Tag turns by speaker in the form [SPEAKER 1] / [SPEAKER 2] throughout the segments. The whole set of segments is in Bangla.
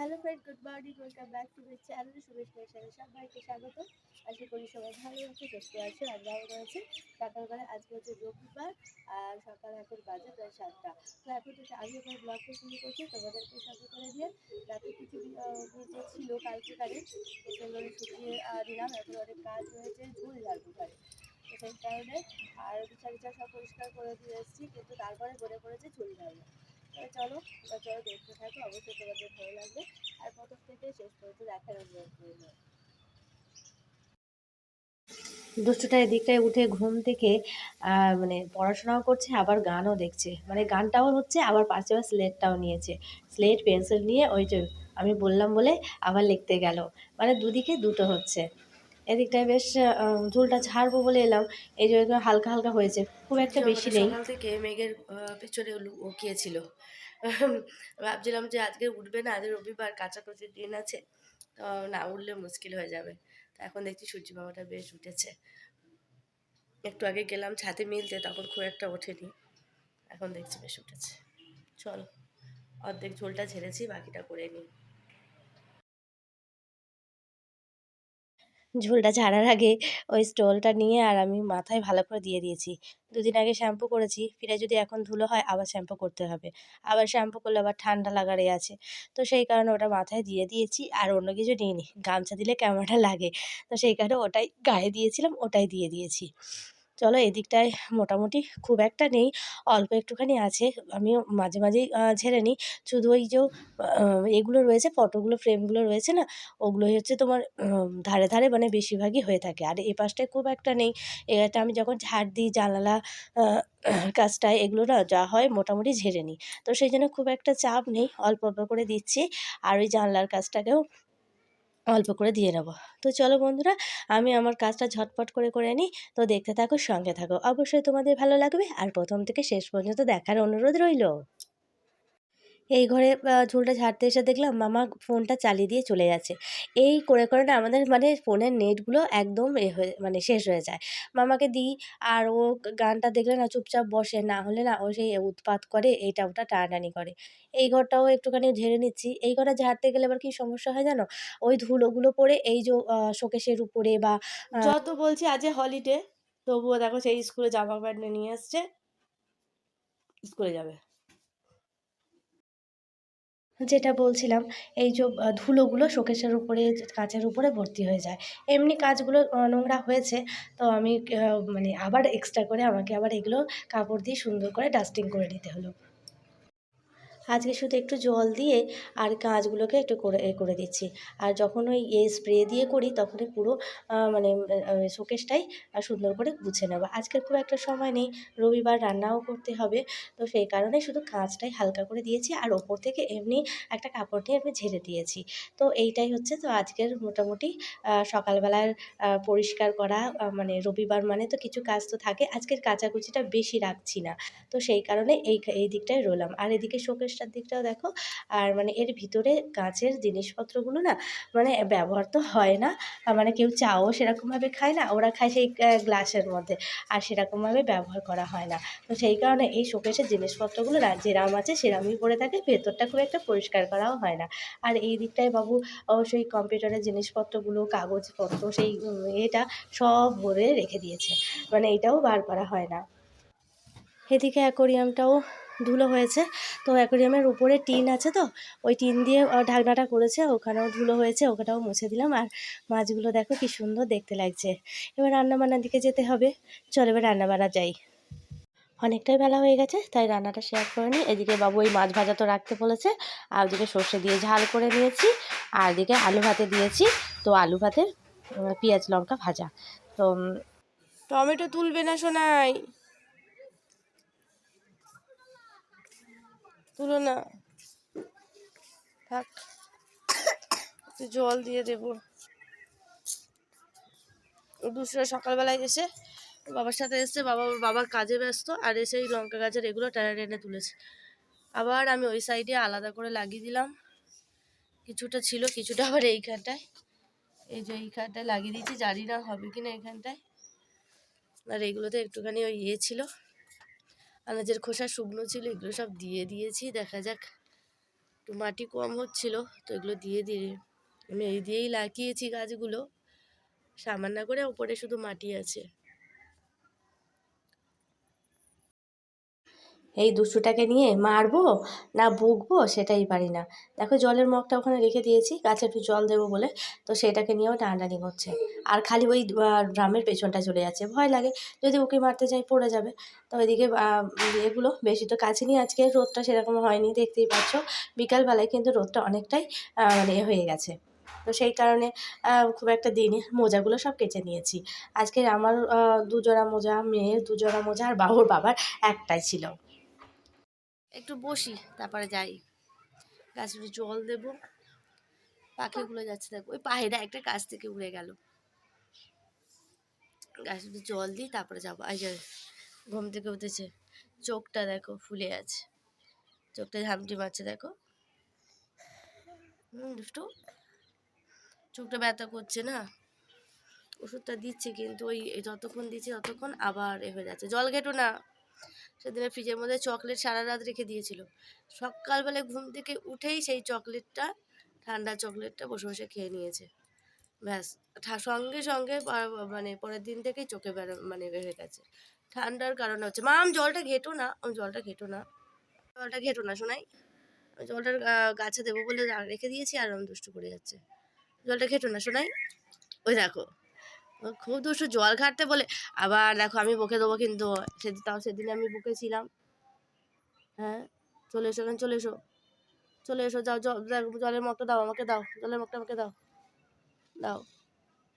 [SPEAKER 1] Hello friend good morning welcome back to my channel শুভেচ্ছা চ্যানেল সবাইকে স্বাগত আশা করি সবাই ভালো আছে, সুস্থ আছে, আমরাও রয়েছে সকালবেলা, আজকে হচ্ছে রবিবার, আর সকাল এখন বাজে প্রায় সাতটা। তো এখন থেকে আমি আমার ব্লগটা শুরু করছি, তোমাদেরকে সাথে করে দিয়ে রাতে কিছু ভিজে ছিল কালকে কালে তো সেগুলো শুকিয়ে দিলাম এখন অনেক কাজ রয়েছে ঝুল পারে তো সেই কারণে, আর বিছা বিছা সব পরিষ্কার করে দিয়ে এসেছি, কিন্তু তারপরে মনে পড়েছে ঝুল তো চলো এবার চলো দেখতে থাকো, অবশ্যই তোমাদের ভালো লাগবে। আর প্রথম থেকে শেষ পর্যন্ত দেখার অনুরোধ করব
[SPEAKER 2] দুষ্টুটা এদিকটায় উঠে ঘুম থেকে মানে পড়াশোনাও করছে, আবার গানও দেখছে। মানে গানটাও হচ্ছে, আবার পাশে আবার স্লেটটাও নিয়েছে। স্লেট, পেন্সিল নিয়ে ওই যে আমি বললাম বলে আবার লিখতে গেল। মানে দুদিকে দুটো হচ্ছে। এদিকটায় বেশ ঝুলটা ছাড়বো বলে এলাম। এই যে একটু হালকা হালকা হয়েছে। খুব একটা বেশি নেই।
[SPEAKER 3] সকাল থেকে মেঘের পেছনে লুকিয়েছিল। ভাবছিলাম যে আজকে উঠবে না আজ রবিবার কাছাকাছি দিন আছে। তো না উঠলে মুশকিল হয়ে যাবে। তো এখন দেখছি সূর্য বাবাটা বেশ উঠেছে। একটু আগে গেলাম ছাতে মিলতে তখন খুব একটা ওঠেনি। এখন দেখছি বেশ উঠেছে। চল অর্ধেক ঝোলটা ঝেড়েছি বাকিটা করে নিই।
[SPEAKER 2] ঝুলটা ছাড়ার আগে ওই স্টোলটা নিয়ে আর আমি মাথায় ভালো করে দিয়ে দিয়েছি। দুদিন আগে শ্যাম্পু করেছি, ফিরে যদি এখন ধুলো হয় আবার শ্যাম্পু করতে হবে। আবার শ্যাম্পু করলে আবার ঠান্ডা লাগারে আছে। তো সেই কারণে ওটা মাথায় দিয়ে দিয়েছি আর অন্য কিছু নিইনি। গামছা দিলে কেমনটা লাগে? তো সেই কারণে ওটাই গায়ে দিয়েছিলাম, ওটাই দিয়ে দিয়েছি। চলো এদিকটায় মোটামুটি খুব একটা নেই, অল্প একটুখানি আছে, আমিও মাঝে মাঝেই ঝেড়ে নিই। শুধু ওই যে এগুলো রয়েছে, ফটোগুলো, ফ্রেমগুলো রয়েছে না, ওগুলোই হচ্ছে তোমার ধারে ধারে মানে বেশিরভাগই হয়ে থাকে। আর এই পাশটায় খুব একটা নেই এটা আমি যখন ঝাড় দিই, জানালা কাজটায় এগুলো না যা হয় মোটামুটি ঝেড়ে নিই। তো সেই জন্য খুব একটা চাপ নেই, অল্প অল্প করে দিচ্ছি। আর ওই জানলার কাজটাকেও অল্প করে দিয়ে নেব। তো চলো বন্ধুরা, আমি আমার কাজটা ঝটপট করে করে নিই। তো দেখতে থাকো, সঙ্গে থাকো। অবশ্যই তোমাদের ভালো লাগবে। আর প্রথম থেকে শেষ পর্যন্ত দেখার অনুরোধ রইল। এই ঘরে ঝুলটা ঝাড়তে এসে দেখলাম মামা ফোনটা চালিয়ে দিয়ে চলে যাচ্ছে এই করে করে না আমাদের মানে ফোনের নেটগুলো একদম এ হয়ে মানে শেষ হয়ে যায়। মামাকে দিই আর ও গানটা দেখলে না চুপচাপ বসে, না হলে না ও সেই উৎপাত করে, এইটা ওটা টানাটানি করে। এই ঘরটাও একটুখানি ঝেড়ে নিচ্ছি। এই ঘরটা ঝাড়তে গেলে আবার কি সমস্যা হয় জানো? ওই ধুলোগুলো পড়ে এই যে শোকেশের উপরে বা
[SPEAKER 3] যত বলছি আজ হলিডে তবুও দেখো সেই স্কুলে জামা প্যান্ট নিয়ে এসছে, স্কুলে যাবে।
[SPEAKER 2] যেটা বলছিলাম, এই যে ধুলোগুলো শোকেসের উপরে, কাচের উপরে ভর্তি হয়ে যায়। এমনি কাজগুলো নোংরা হয়েছে, তো আমি মানে আবার এক্সট্রা করে আমাকে আবার এগুলো কাপড় দিয়ে সুন্দর করে ডাস্টিং করে নিতে হলো। আজকে শুধু একটু জল দিয়ে আর কাঁচগুলোকে একটু করে করে দিচ্ছি। আর যখন ওই এ স্প্রে দিয়ে করি, তখনই পুরো মানে শোকেসটাই সুন্দর করে গুছে নেব। আজকের খুব একটা সময় নেই, রবিবার রান্নাও করতে হবে, তো সেই কারণে শুধু কাঁচটাই হালকা করে দিয়েছি। আর ওপর থেকে এমনি একটা কাপড় দিয়ে আমি ঝেড়ে দিয়েছি। তো এইটাই হচ্ছে, তো আজকের মোটামুটি সকালবেলার পরিষ্কার করা মানে রবিবার মানে তো কিছু কাজ তো থাকে, আজকের কাচাকুচিটা বেশি রাখছি না। তো সেই কারণে এই এই দিকটায় রইলাম। আর এদিকে শোকেসটার দিকটাও দেখো। আর মানে এর ভিতরে কাঁচের জিনিসপত্রগুলো না মানে ব্যবহার তো হয় না। মানে কেউ চাও সেরকমভাবে খায় না, ওরা খায় সেই গ্লাসের মধ্যে। আর সেরকমভাবে ব্যবহার করা হয় না। তো সেই কারণে এই শোকেসের জিনিসপত্রগুলো না যেরাম আছে সেরামই পড়ে থাকে, ভেতরটা খুব একটা পরিষ্কার করাও হয় না। আর এই দিকটায় বাবু অবশ্যই কম্পিউটারের জিনিসপত্রগুলো, কাগজপত্র সেই এটা সব ভরে রেখে দিয়েছে। মানে এটাও বার করা হয় না। এদিকে অ্যাকোরিয়ামটাও ধুলো হয়েছে। তো অ্যাকোরিয়ামের উপরে টিন আছে তো, ওই টিন দিয়ে ঢাকনাটা করেছে, ওখানেও ধুলো হয়েছে, ওখানেও মুছে দিলাম। আর মাছগুলো দেখো কি সুন্দর দেখতে লাগছে। এবার রান্নাবান্নার দিকে যেতে হবে। চল এবার রান্নাবান্না যাই। অনেকটাই বেলা হয়ে গেছে, তাই রান্নাটা শেয়ার করে নিই এদিকে বাবু ওই মাছ ভাজা তো রাখতে বলেছে, আর ওদিকে সর্ষে দিয়ে ঝাল করে নিয়েছি, আর এদিকে আলু ভাতে দিয়েছি। তো আলু ভাতের পেঁয়াজ লঙ্কা ভাজা। তো
[SPEAKER 3] টমেটো তুলবে না সোনাই? তুলো না। থাক। জল দিয়ে দেবো। দুসরা সকালবেলায় এসে বাবার সাথে এসছে, বাবা বাবার কাজে ব্যস্ত, আর এসে এই লঙ্কা গাছের এগুলো টেনে টেনে তুলেছে। আবার আমি ওই সাইডে আলাদা করে লাগিয়ে দিলাম। কিছুটা ছিল, কিছুটা আবার এইখানটায়। এই যে এইখানটায় লাগিয়ে দিয়েছি, জানি না হবে কি না এইখানটায়। আর এগুলোতে একটুখানি ওই ইয়ে ছিল। আনাজের খোসা, শুকনো ছিল, এগুলো সব দিয়ে দিয়েছি। দেখা যাক, একটু মাটি কম হচ্ছিল, তো এগুলো দিয়ে দিয়ে আমি এই দিয়েই লাগিয়েছি গাছগুলো। সামান্য করে ওপরে শুধু মাটি আছে।
[SPEAKER 2] এই দুষ্টুটাকে নিয়ে মারবো না বকবো সেটাই পারি না। দেখো জলের মগটা ওখানে রেখে দিয়েছি, গাছে একটু জল দেবো বলে, তো সেটাকে নিয়েও টানাটানি করছে আর খালি ওই ড্রামের পেছনটা চলে যাচ্ছে, ভয় লাগে। যদি ওকে মারতে যাই পড়ে যাবে। তো ওইদিকে এগুলো বেশি তো কাছে নিয়ে আজকে রোদটা সেরকম হয়নি, দেখতেই পাচ্ছ। বিকালবেলায় কিন্তু রোদটা অনেকটাই মানে হয়ে গেছে। তো সেই কারণে খুব একটা দিইনি মোজাগুলো সব কেচে নিয়েছি। আজকে আমার দুজোড়া মোজা, মেয়ের দুজোড়া মোজা আর বাবুর বাবার একটাই ছিল।
[SPEAKER 3] একটু বসি, তারপরে যাই। গাছে একটু জল দেব। পাখিগুলো যাচ্ছে, দেখো, ওই পাখিটা একটা গাছ থেকে উড়ে গেল। গাছে একটু জল দিই, তারপরে যাব। যে ঘুম থেকে উঠেছে, চোখটা দেখো ফুলে আছে। চোখটা ঝামটি মারছে দেখো। হুম, দুষ্টু। চোখটা ব্যথা করছে না? ওষুধটা দিচ্ছে, কিন্তু ওই যতক্ষণ দিচ্ছে ততক্ষণ আবার এ হয়ে যাচ্ছে। জল ঘেটো না। সেদিনে ফ্রিজের মধ্যে চকলেট সারা রাত রেখে দিয়েছিল। সকালবেলায় ঘুম থেকে উঠেই সেই চকলেটটা ঠান্ডা চকলেটটা বসে বসে খেয়ে নিয়েছে। ব্যাস সঙ্গে সঙ্গে মানে পরের দিন থেকেই চোখে বেরো মানে হয়ে গেছে। ঠান্ডার কারণে হচ্ছে মা আমি জলটা ঘেটো না। আমি জলটা ঘেটো না। জলটা ঘেটো না শোনাই আমি জলটা আহ, গাছে দেবো বলে রেখে দিয়েছি আর আমি দুষ্টু করে যাচ্ছে। জলটা ঘেটো না শোনাই ওই দেখো। খুব দুষ্টু, জল ঘাটতে বলে, আবার দেখো আমি বকে দেবো কিন্তু। সেদিন তাও সেদিন আমি বকেছিলাম হ্যাঁ চলে এসো কেন চলে এসো। চলে এসো, যাও জলের মগটা দাও আমাকে, দাও, জলের মগটা আমাকে দাও। দাও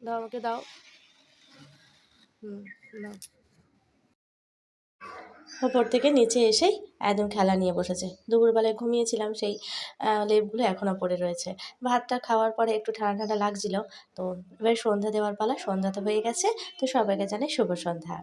[SPEAKER 3] দাও আমাকে, দাও। হুম, দাও।
[SPEAKER 2] ওপর থেকে নিচে এসেই একদম খেলা নিয়ে বসেছে। দুপুরবেলায় ঘুমিয়েছিলাম সেই লেপগুলো এখনও পড়ে রয়েছে। ভাতটা খাওয়ার পরে একটু ঠান্ডা ঠান্ডা লাগছিল, তো এবার সন্ধ্যা দেওয়ার পালা সন্ধ্যা তো হয়ে গেছে, তো সবাইকে জানাই শুভ সন্ধ্যা।